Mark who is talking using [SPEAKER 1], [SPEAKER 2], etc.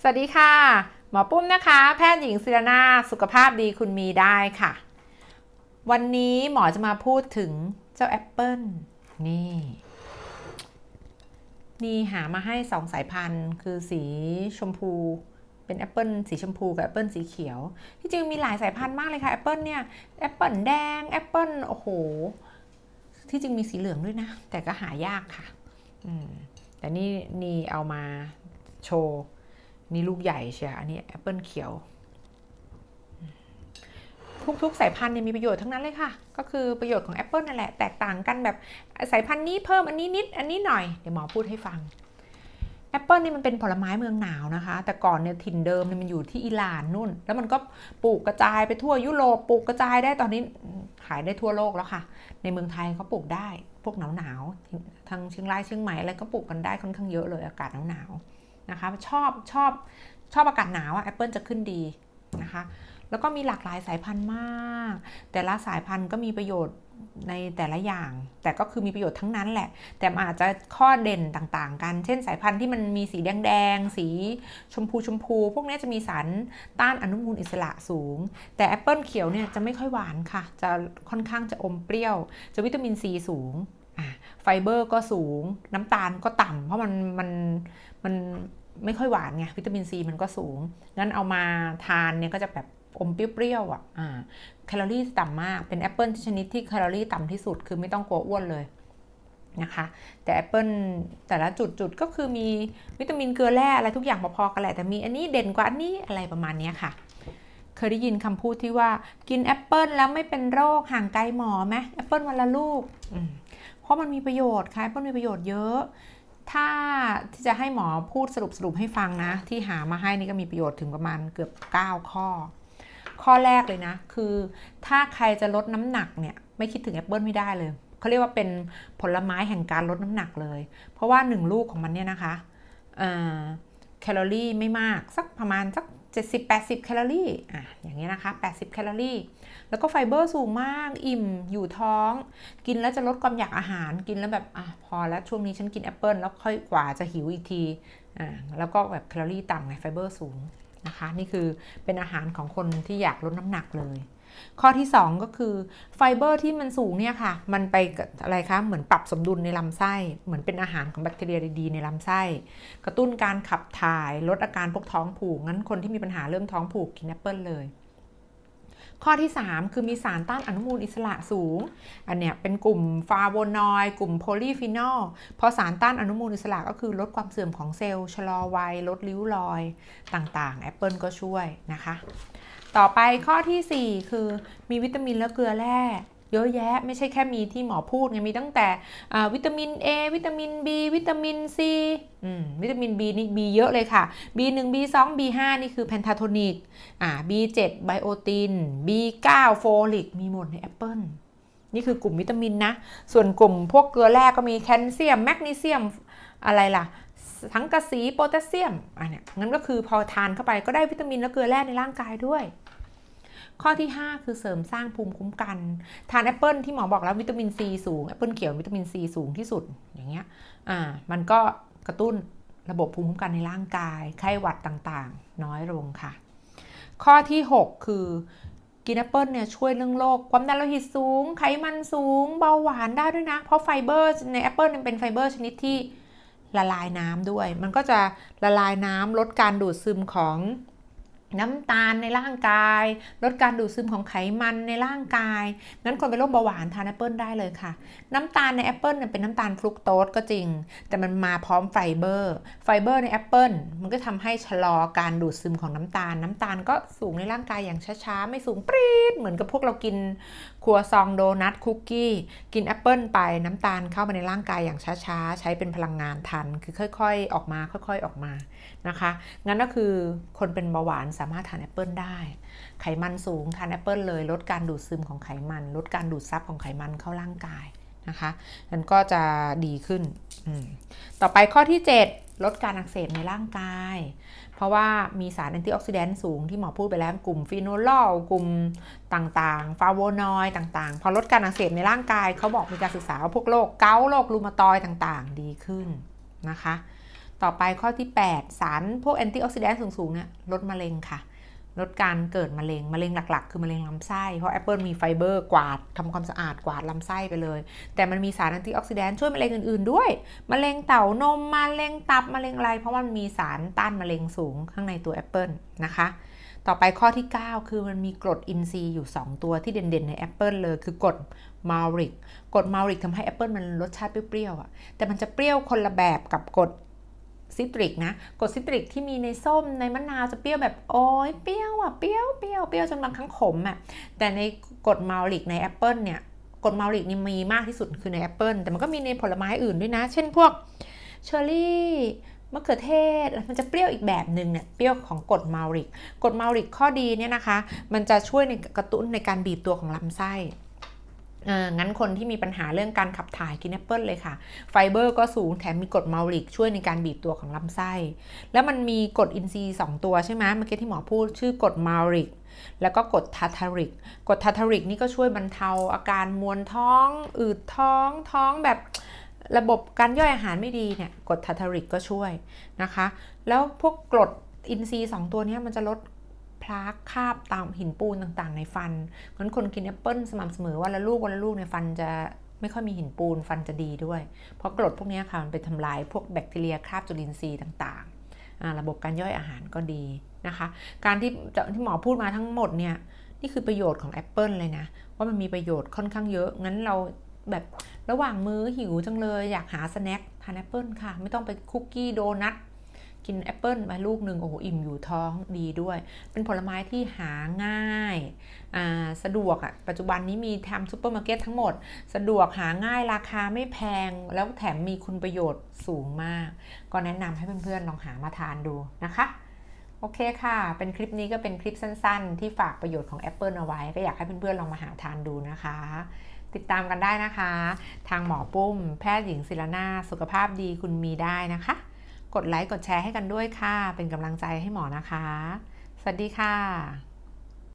[SPEAKER 1] สวัสดีค่ะ หมอปุ้มนะคะ แพทย์หญิงศิรนาสุขภาพดีคุณมีได้ค่ะ วันนี้หมอจะมาพูดถึงเจ้าแอปเปิลนี่ นี่หามาให้สองสายพันธุ์คือสีชมพูเป็นแอปเปิลสีชมพูกับแอปเปิลสีเขียว ที่จริงมีหลายสายพันธุ์มากเลยค่ะแอปเปิลเนี่ยแอปเปิลแดงแอปเปิลโอ้โห ที่จริงมีสีเหลืองด้วยนะ แต่ก็หายากค่ะแต่นี่นี่เอามาโชว์ นี่ลูกใหญ่เชียอันนี้แอปเปิลเขียว ทุกๆสายพันธุ์เนี่ยมีประโยชน์ทั้งนั้นเลยค่ะ ก็คือประโยชน์ของแอปเปิลนั่นแหละ แตกต่างกันแบบสายพันธุ์นี้เพิ่มอันนี้นิด อันนี้หน่อย เดี๋ยวหมอพูดให้ฟังแอปเปิลนี่มันเป็นผลไม้เมืองหนาวนะคะ แต่ก่อนเนี่ยถิ่นเดิมเนี่ยมันอยู่ที่อิหร่านนู่น แล้วมันก็ปลูกกระจายไปทั่วยุโรปปลูกกระจายได้ตอนนี้ขายได้ทั่วโลกแล้วค่ะ ในเมืองไทยเขาปลูกได้ พวกหนาวหนาวๆทางเชียงรายเชียงใหม่อะไรก็ปลูกกันได้ค่อนข้างเยอะเลยอากาศหนาวหนาว นะคะชอบชอบชอบอากาศหนาวอะแอปเปิลจะขึ้นดีนะคะแล้วก็มีหลากหลายสายพันธุ์มาก แต่ละสายพันธุ์ก็มีประโยชน์ในแต่ละอย่าง แต่ก็คือมีประโยชน์ทั้งนั้นแหละ แต่อาจจะข้อเด่นต่างๆ กัน เช่น สายพันธุ์ที่มันมีสีแดงๆ สีชมพูชมพู พวกนี้จะมีสารต้านอนุมูลอิสระสูง แต่แอปเปิลเขียวเนี่ยจะไม่ค่อยหวานค่ะ จะค่อนข้างจะอมเปรี้ยว จะวิตามินซีสูง ไฟเบอร์ก็สูง น้ำตาลก็ต่ำเพราะมันมันมันไม่ค่อยหวานไงวิตามินซีมันก็สูง งั้นเอามาทานเนี่ยก็จะแบบอมเปรี้ยวๆอะอ่าแคลอรี่ต่ำมาก เป็นแอปเปิลชนิดที่แคลอรี่ต่ำที่สุด คือไม่ต้องกลัวอ้วนเลยนะคะ แต่แอปเปิลแต่ละจุดๆก็คือมีวิตามินเกลือแร่อะไรทุกอย่างพอๆกันแหละ แต่มีอันนี้เด่นกว่าอันนี้อะไรประมาณนี้ค่ะ เคยได้ยินคำพูดที่ว่ากินแอปเปิลแล้วไม่เป็นโรคห่างไกลหมอไหมแอปเปิลวันละลูก เพราะมันมีประโยชน์ค่ะแอปเปิลมีประโยชน์เยอะ ถ้าที่จะให้หมอพูดสรุปสรุปให้ฟังนะ ที่หามาให้นี่ก็มีประโยชน์ถึงประมาณเกือบ 9 ข้อ ข้อแรกเลยนะ คือถ้าใครจะลดน้ำหนักเนี่ยไม่คิดถึงแอปเปิลไม่ได้เลยเขาเรียกว่าเป็นผลไม้แห่งการลดน้ำหนักเลย เพราะว่า 1 ลูกของมันเนี่ยนะคะแคลอรี่ไม่มากสักประมาณสัก 70-80 แคลอรี่อะอย่างเงี้ยนะคะ 80 แคลอรี่ แล้วก็ไฟเบอร์สูงมาก อิ่ม อยู่ท้อง กินแล้วจะลดความอยากอาหาร กินแล้วแบบ อะ พอแล้ว ช่วงนี้ฉันกินแอปเปิลแล้วค่อยกว่าจะหิวอีกที อ่า แล้วก็แบบแคลอรี่ต่ำไงไฟเบอร์สูงนะคะ นี่คือเป็นอาหารของคนที่อยากลดน้ำหนักเลย ข้อที่ 2 ก็คือไฟเบอร์ที่มันสูงเนี่ยค่ะ มันไปอะไรคะ เหมือนปรับสมดุลในลำไส้ เหมือนเป็นอาหารของแบคทีเรียดีๆในลำไส้ กระตุ้นการขับถ่าย ลดอาการพวกท้องผูก งั้นคนที่มีปัญหาเรื่องท้องผูกกินแอปเปิลเลยข้อที่ 3 คือมีสารต้านอนุมูลอิสระสูง อันเนี้ยเป็นกลุ่มฟาโวนอยด์กลุ่มโพลีฟีนอลเพราะสารต้านอนุมูลอิสระก็คือลดความเสื่อมของเซลล์ชะลอวัย ลดริ้วรอยต่างๆ แอปเปิลก็ช่วยนะคะ ต่อไปข้อที่ 4 คือมีวิตามินและเกลือแร่เยอะแยะไม่ใช่แค่มีที่หมอพูดไงมีตั้งแต่วิตามิน A วิตามิน B วิตามิน C วิตามิน B นี่ B เยอะเลยค่ะ B1 B2 B5 นี่คือแพนทาโทนิก B7 ไบโอติน B9 โฟลิก มีหมดในแอปเปิลนี่คือกลุ่มวิตามินนะ ส่วนกลุ่มพวกเกลือแร่ก็มีแคลเซียมแมกนีเซียมอะไรล่ะทั้งกระสีโพแทสเซียมอันนี้งั้นก็คือพอทานเข้าไปก็ได้วิตามินและเกลือแร่ในร่างกายด้วย ข้อที่ 5 คือเสริมสร้างภูมิคุ้มกัน ทานแอปเปิลที่หมอบอกแล้ววิตามินซีสูงแอปเปิลเขียววิตามินซีสูงที่สุดอย่างเงี้ยอ่ามันก็กระตุ้นระบบภูมิคุ้มกันในร่างกาย ไข้หวัดต่างๆ น้อยลงค่ะ ข้อที่ 6 คือกินแอปเปิลเนี่ยช่วยเรื่องโรคความดันโลหิตสูง ไขมันสูง เบาหวานได้ด้วยนะ เพราะไฟเบอร์ในแอปเปิลเป็นไฟเบอร์ชนิดที่ละลายน้ำด้วย มันก็จะละลายน้ำลดการดูดซึมของ น้ำตาลในร่างกาย ลดการดูดซึมของไขมันในร่างกาย งั้นคนเป็นโรคเบาหวานทานแอปเปิลได้เลยค่ะ น้ำตาลในแอปเปิลเป็นน้ำตาลฟรุกโตสก็จริง แต่มันมาพร้อมไฟเบอร์ ไฟเบอร์ในแอปเปิลมันก็ทำให้ชะลอการดูดซึมของน้ำตาล น้ำตาลก็สูงในร่างกายอย่างช้าๆ ไม่สูงปรี๊ดเหมือนกับพวกเรากินครัวซองโดนัทคุกกี้ กินแอปเปิลไปน้ำตาลเข้ามาในร่างกายอย่างช้าๆ ใช้เป็นพลังงานทัน คือค่อย ๆ ออกมาค่อย ๆ ออกมานะคะ งั้นก็คือคนเป็นเบาหวานสามารถทานแอปเปิลได้ ไขมันสูงทานแอปเปิลเลย ลดการดูดซึมของไขมัน ลดการดูดซับของไขมันเข้าร่างกายนะคะนั้นก็จะดีขึ้น ต่อไปข้อที่ 7 ลดการอักเสบในร่างกาย เพราะว่ามีสารแอนตี้ออกซิแดนต์สูงที่หมอพูดไปแล้วกลุ่มฟีโนลอลกลุ่มต่างๆ ฟาโวนอยด์ต่างๆ พอลดการอักเสบในร่างกายเขาบอกมีการศึกษาว่าพวกโรคเกาต์โรครูมาตอยต่างๆ ดีขึ้นนะคะ ต่อไปข้อที่ 8 สารพวกแอนตี้ออกซิแดนต์สูงๆเนี่ยลดมะเร็งค่ะ ลดการเกิดมะเร็ง มะเร็งหลักๆ คือมะเร็งลำไส้ เพราะแอปเปิลมีไฟเบอร์กวาดทำความสะอาดกวาดลำไส้ไปเลย แต่มันมีสารแอนตี้ออกซิแดนต์ช่วยมะเร็งอื่นๆด้วย มะเร็งเต้านม มะเร็งตับ มะเร็งอะไร เพราะมันมีสารต้านมะเร็งสูงข้างในตัวแอปเปิลนะคะ ต่อไปข้อที่ 9 คือมันมีกรดอินทรีย์อยู่ 2 ตัวที่เด่นๆในแอปเปิลเลย คือกรดมาริกกรดมาริกทำให้แอปเปิลมันรสชาติเปรี้ยวๆอะแต่มันจะเปรี้ยวคนละแบบกับกรด ซิตริกนะกรดซิตริกที่มีในส้มในมะนาวจะเปรี้ยวแบบโอ้ยเปรี้ยวอะเปรี้ยวเปรี้ยวเปรี้ยวจนบางครั้งขมอะแต่ในกรดมาริกในแอปเปิลเนี่ยกรดมาริกนี่มีมากที่สุดคือในแอปเปิลแต่มันก็มีในผลไม้อื่นด้วยนะ เช่นพวกเชอร์รี่มะเขือเทศมันจะเปรี้ยวอีกแบบหนึ่งเนี่ยเปรี้ยวของกรดมาริกกรดมาริกข้อดีเนี่ยนะคะ มันจะช่วยในกระตุ้นในการบีบตัวของลำไส้ เอองั้นคนที่มีปัญหาเรื่องการขับถ่ายกินแอปเปิลเลยค่ะ ไฟเบอร์ก็สูงแถมมีกรดมาริกช่วยในการบีบตัวของลำไส้ แล้วมันมีกรดอินทรีย์2ตัวใช่ไหมเมื่อกี้ที่หมอพูดชื่อกรดมาริกแล้วก็กดทาทาริก กดทาทาริกนี่ก็ช่วยบรรเทาอาการมวนท้อง อืดท้อง ท้องแบบระบบการย่อยอาหารไม่ดีเนี่ย กดทาทาริกก็ช่วยนะคะ แล้วพวกกรดอินทรีย์2ตัวนี้มันจะลด พลาคาบตามหินปูนต่างๆ ในฟันงั้นคนกินแอปเปิลสม่ำเสมอวันละลูกวันละลูกในฟันจะไม่ค่อยมีหินปูนฟันจะดีด้วย เพราะกรดพวกนี้ค่ะมันไปทำลายพวกแบคทีเรียคราบจุลินทรีย์ต่างๆ ระบบการย่อยอาหารก็ดีนะคะ การที่ที่หมอพูดมาทั้งหมดเนี่ยนี่คือประโยชน์ของแอปเปิลเลยนะ ว่ามันมีประโยชน์ค่อนข้างเยอะ งั้นเราแบบระหว่างมื้อหิวจังเลยอยากหาสแน็คทานแอปเปิลค่ะ ไม่ต้องไปคุกกี้โดนัท กินแอปเปิลไปลูกหนึ่งโอ้โหอิ่มอยู่ท้องดีด้วย เป็นผลไม้ที่หาง่ายาสะดวกอะ่ะปัจจุบันนี้มีทำซูเปอร์มาร์เก็ตทั้งหมด สะดวกหาง่ายราคาไม่แพงแล้วแถมมีคุณประโยชน์สูงมาก ก็แนะนำให้เพื่อนๆลองหามาทานดูนะคะโอเคค่ะ เป็นคลิปนี้ก็เป็นคลิปสั้นๆ ที่ฝากประโยชน์ของแอปเปิลเอาไว้ ก็อยากให้เพื่อนๆลองมาหาทานดูนะคะ ติดตามกันได้นะคะ ทางหมอปุ้ม แพทย์หญิงศิลนา สุขภาพดีคุณมีได้นะคะ กดไลค์กดแชร์ให้กันด้วยค่ะ เป็นกำลังใจให้หมอนะคะ สวัสดีค่ะ